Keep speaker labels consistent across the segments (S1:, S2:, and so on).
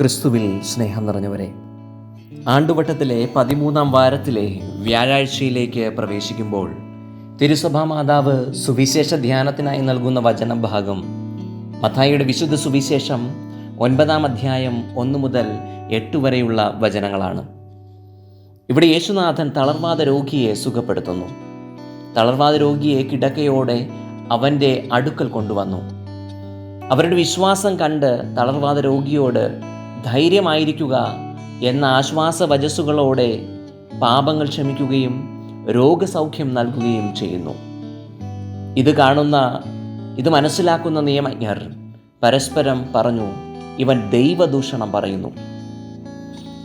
S1: ക്രിസ്തുവിൽ സ്നേഹം നിറഞ്ഞവരെ ആണ്ടുവട്ടത്തിലെ പതിമൂന്നാം വാരത്തിലെ വ്യാഴാഴ്ചയിലേക്ക് പ്രവേശിക്കുമ്പോൾ തിരുസഭാ മാതാവ് സുവിശേഷ ധ്യാനത്തിനായി നൽകുന്ന വചനഭാഗം മഥായിയുടെ വിശുദ്ധ സുവിശേഷം ഒൻപതാം അധ്യായം ഒന്ന് മുതൽ എട്ട് വരെയുള്ള വചനങ്ങളാണ്. ഇവിടെ യേശുനാഥൻ തളർവാദ രോഗിയെ സുഖപ്പെടുത്തുന്നു. തളർവാദ രോഗിയെ കിടക്കയോടെ അവന്റെ അടുക്കൽ കൊണ്ടുവന്നു. അവരുടെ വിശ്വാസം കണ്ട് തളർവാദ രോഗിയോട് ധൈര്യമായിരിക്കുക എന്ന ആശ്വാസ വചസ്സുകളോടെ പാപങ്ങൾ ക്ഷമിക്കുകയും രോഗസൗഖ്യം നൽകുകയും ചെയ്യുന്നു. ഇത് കാണുന്ന ഇത് മനസ്സിലാക്കുന്ന നിയമജ്ഞർ പരസ്പരം പറഞ്ഞു ഇവൻ ദൈവദൂഷണം പറയുന്നു.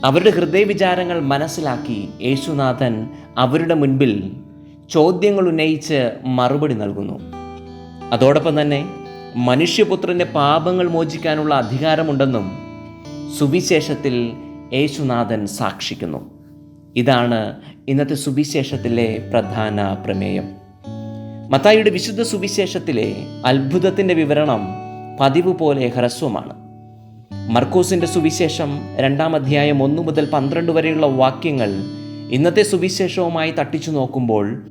S1: അവരുടെ ഹൃദയവിചാരങ്ങൾ മനസ്സിലാക്കി യേശുനാഥൻ അവരുടെ മുൻപിൽ ചോദ്യങ്ങൾ ഉന്നയിച്ച് മറുപടി നൽകുന്നു. അതോടൊപ്പം തന്നെ മനുഷ്യപുത്രന്റെ പാപങ്ങൾ മോചിക്കാനുള്ള അധികാരമുണ്ടെന്നും സുവിശേഷത്തിൽ യേശുനാഥൻ സാക്ഷിക്കുന്നു. ഇതാണ് ഇന്നത്തെ സുവിശേഷത്തിലെ പ്രധാന പ്രമേയം. മത്തായിയുടെ വിശുദ്ധ സുവിശേഷത്തിലെ അത്ഭുതത്തിന്റെ വിവരണം പതിവ് പോലെ ഹ്രസ്വമാണ്. മർക്കോസിന്റെ സുവിശേഷം രണ്ടാം അധ്യായം ഒന്നു മുതൽ പന്ത്രണ്ട് വരെയുള്ള വാക്യങ്ങൾ ഇന്നത്തെ സുവിശേഷവുമായി തട്ടിച്ചു നോക്കുമ്പോൾ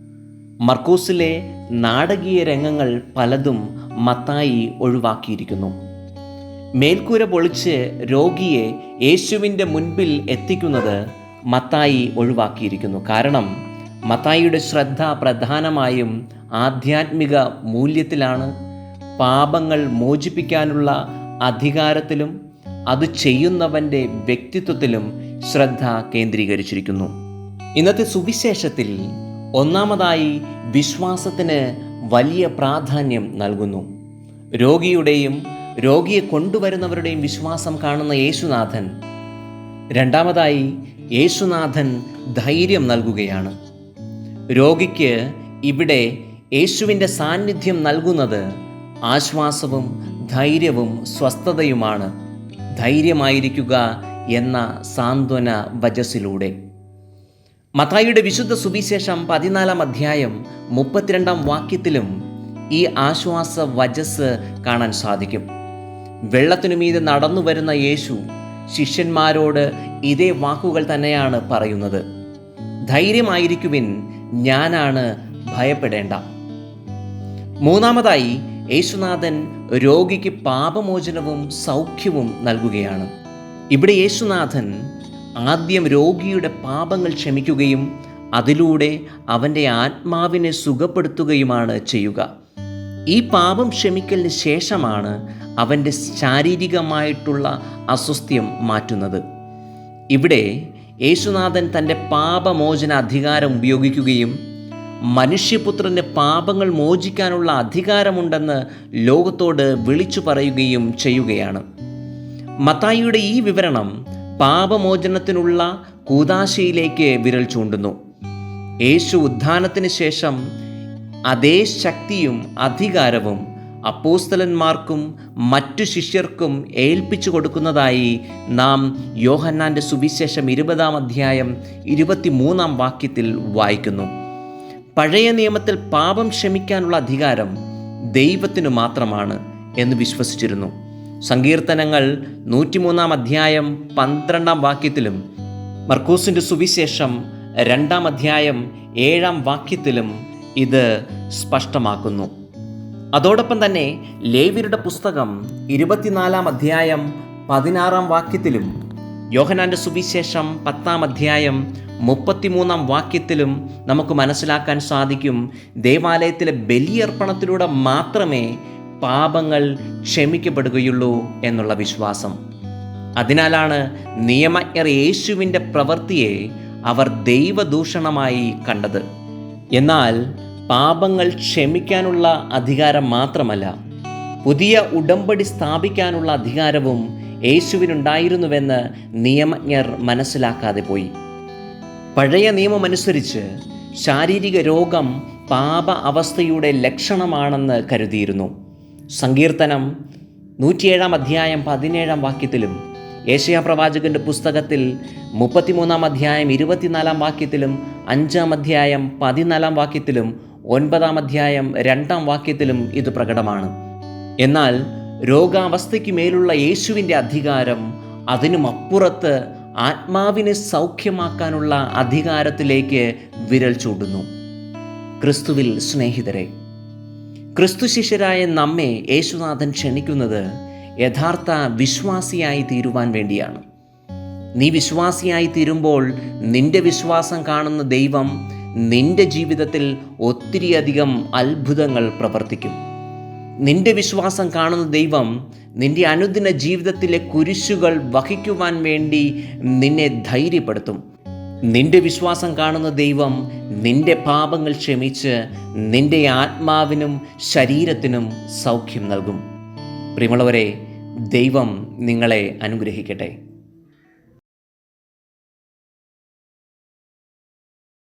S1: മർക്കോസിലെ നാടകീയ രംഗങ്ങൾ പലതും മത്തായി ഒഴിവാക്കിയിരിക്കുന്നു. മേൽക്കൂര പൊളിച്ച് രോഗിയെ യേശുവിന്റെ മുൻപിൽ എത്തിക്കുന്നത് മത്തായി ഒഴിവാക്കിയിരിക്കുന്നു. കാരണം മത്തായിയുടെ ശ്രദ്ധ പ്രധാനമായും ആധ്യാത്മിക മൂല്യത്തിലാണ്. പാപങ്ങൾ മോചിപ്പിക്കാനുള്ള അധികാരത്തിലും അത് ചെയ്യുന്നവന്റെ വ്യക്തിത്വത്തിലും ശ്രദ്ധ കേന്ദ്രീകരിച്ചിരിക്കുന്നു. ഇന്നത്തെ സുവിശേഷത്തിൽ ഒന്നാമതായി വിശ്വാസത്തിന് വലിയ പ്രാധാന്യം നൽകുന്നു. രോഗിയുടെയും രോഗിയെ കൊണ്ടുവരുന്നവരുടെയും വിശ്വാസം കാണുന്ന യേശുനാഥൻ. രണ്ടാമതായി യേശുനാഥൻ ധൈര്യം നൽകുകയാണ്. രോഗിക്ക് ഇവിടെ യേശുവിന്റെ സാന്നിധ്യം നൽകുന്നത് ആശ്വാസവും ധൈര്യവും സ്വസ്ഥതയുമാണ്. ധൈര്യമായിരിക്കുക എന്ന സാന്ത്വന വചസ്സിലൂടെ. മത്തായിയുടെ വിശുദ്ധ സുവിശേഷം പതിനാലാം അധ്യായം മുപ്പത്തിരണ്ടാം വാക്യത്തിലും ഈ ആശ്വാസ വചസ് കാണാൻ സാധിക്കും. വെള്ളത്തിനു മീതെ നടന്നു വരുന്ന യേശു ശിഷ്യന്മാരോട് ഇതേ വാക്കുകൾ തന്നെയാണ് പറയുന്നത്. ധൈര്യമായിരിക്കുവിൻ ഞാനാണ് ഭയപ്പെടേണ്ട. മൂന്നാമതായി യേശുനാഥൻ രോഗിക്ക് പാപമോചനവും സൗഖ്യവും നൽകുകയാണ്. ഇവിടെ യേശുനാഥൻ ആദ്യം രോഗിയുടെ പാപങ്ങൾ ക്ഷമിക്കുകയും അതിലൂടെ അവന്റെ ആത്മാവിനെ സുഖപ്പെടുത്തുകയുമാണ് ചെയ്യുക. ഈ പാപം ക്ഷമിക്കലിന് ശേഷമാണ് അവന്റെ ശാരീരികമായിട്ടുള്ള അസ്വസ്ഥ്യം മാറ്റുന്നത്. ഇവിടെ യേശുനാഥൻ തന്റെ പാപമോചന അധികാരം ഉപയോഗിക്കുകയും മനുഷ്യപുത്രന്റെ പാപങ്ങൾ മോചിക്കാനുള്ള അധികാരമുണ്ടെന്ന് ലോകത്തോട് വിളിച്ചു പറയുകയും ചെയ്യുകയാണ്. മത്തായിയുടെ ഈ വിവരണം പാപമോചനത്തിനുള്ള കൂതാശയിലേക്ക് വിരൽ ചൂണ്ടുന്നു. യേശു ഉത്ഥാനത്തിന് ശേഷം അതേ ശക്തിയും അധികാരവും അപ്പോസ്തലന്മാർക്കും മറ്റു ശിഷ്യർക്കും ഏൽപ്പിച്ചു കൊടുക്കുന്നതായി നാം യോഹന്നാന്റെ സുവിശേഷം ഇരുപതാം അധ്യായം ഇരുപത്തിമൂന്നാം വാക്യത്തിൽ വായിക്കുന്നു. പഴയ നിയമത്തിൽ പാപം ക്ഷമിക്കാനുള്ള അധികാരം ദൈവത്തിനു മാത്രമാണ് എന്ന് വിശ്വസിച്ചിരുന്നു. സങ്കീർത്തനങ്ങൾ നൂറ്റിമൂന്നാം അധ്യായം പന്ത്രണ്ടാം വാക്യത്തിലും മർക്കൂസിന്റെ സുവിശേഷം രണ്ടാം അധ്യായം ഏഴാം വാക്യത്തിലും ഇത് സ്പഷ്ടമാക്കുന്നു. അതോടൊപ്പം തന്നെ ലേവിയുടെ പുസ്തകം ഇരുപത്തിനാലാം അധ്യായം പതിനാറാം വാക്യത്തിലും യോഹനാന്റെ സുവിശേഷം പത്താം അധ്യായം മുപ്പത്തിമൂന്നാം വാക്യത്തിലും നമുക്ക് മനസ്സിലാക്കാൻ സാധിക്കും ദേവാലയത്തിലെ ബലിയർപ്പണത്തിലൂടെ മാത്രമേ പാപങ്ങൾ ക്ഷമിക്കപ്പെടുകയുള്ളൂ എന്നുള്ള വിശ്വാസം. അതിനാലാണ് നിയമജ്ഞർ യേശുവിന്റെ പ്രവൃത്തിയെ അവർ ദൈവദൂഷണമായി കണ്ടത്. എന്നാൽ പാപങ്ങൾ ക്ഷമിക്കാനുള്ള അധികാരം മാത്രമല്ല പുതിയ ഉടമ്പടി സ്ഥാപിക്കാനുള്ള അധികാരവും യേശുവിനുണ്ടായിരുന്നുവെന്ന് നിയമജ്ഞർ മനസ്സിലാക്കാതെ പോയി. പഴയ നിയമമനുസരിച്ച് ശാരീരിക രോഗം പാപ അവസ്ഥയുടെ ലക്ഷണമാണെന്ന് കരുതിയിരുന്നു. സങ്കീർത്തനം നൂറ്റിയേഴാം അധ്യായം പതിനേഴാം വാക്യത്തിലും ഏഷ്യാപ്രവാചകന്റെ പുസ്തകത്തിൽ മുപ്പത്തിമൂന്നാം അധ്യായം ഇരുപത്തിനാലാം വാക്യത്തിലും അഞ്ചാം അധ്യായം പതിനാലാം വാക്യത്തിലും ഒൻപതാം അധ്യായം രണ്ടാം വാക്യത്തിലും ഇത് പ്രകടമാണ്. എന്നാൽ രോഗാവസ്ഥയ്ക്ക് മേലുള്ള യേശുവിന്റെ അധികാരം അതിനുമപ്പുറത്ത് ആത്മാവിനെ സൗഖ്യമാക്കാനുള്ള അധികാരത്തിലേക്ക് വിരൽ ചൂടുന്നു ക്രിസ്തുവിൽ സ്നേഹിതരെ ക്രിസ്തു ശിഷ്യരായ നമ്മെ യേശുനാഥൻ ക്ഷണിക്കുന്നത് യഥാർത്ഥ വിശ്വാസിയായി തീരുവാൻ വേണ്ടിയാണ്. നീ വിശ്വാസിയായി തീരുമ്പോൾ നിന്റെ വിശ്വാസം കാണുന്ന ദൈവം നിന്റെ ജീവിതത്തിൽ ഒത്തിരിയധികം അത്ഭുതങ്ങൾ പ്രവർത്തിക്കും. നിന്റെ വിശ്വാസം കാണുന്ന ദൈവം നിന്റെ അനുദിന ജീവിതത്തിലെ കുരിശുകൾ വഹിക്കുവാൻ വേണ്ടി നിന്നെ ധൈര്യപ്പെടുത്തും. നിന്റെ വിശ്വാസം കാണുന്ന ദൈവം നിന്റെ പാപങ്ങൾ ക്ഷമിച്ച് നിന്റെ ആത്മാവിനും ശരീരത്തിനും സൗഖ്യം നൽകും. പ്രിയമുള്ളവരെ ദൈവം നിങ്ങളെ അനുഗ്രഹിക്കട്ടെ.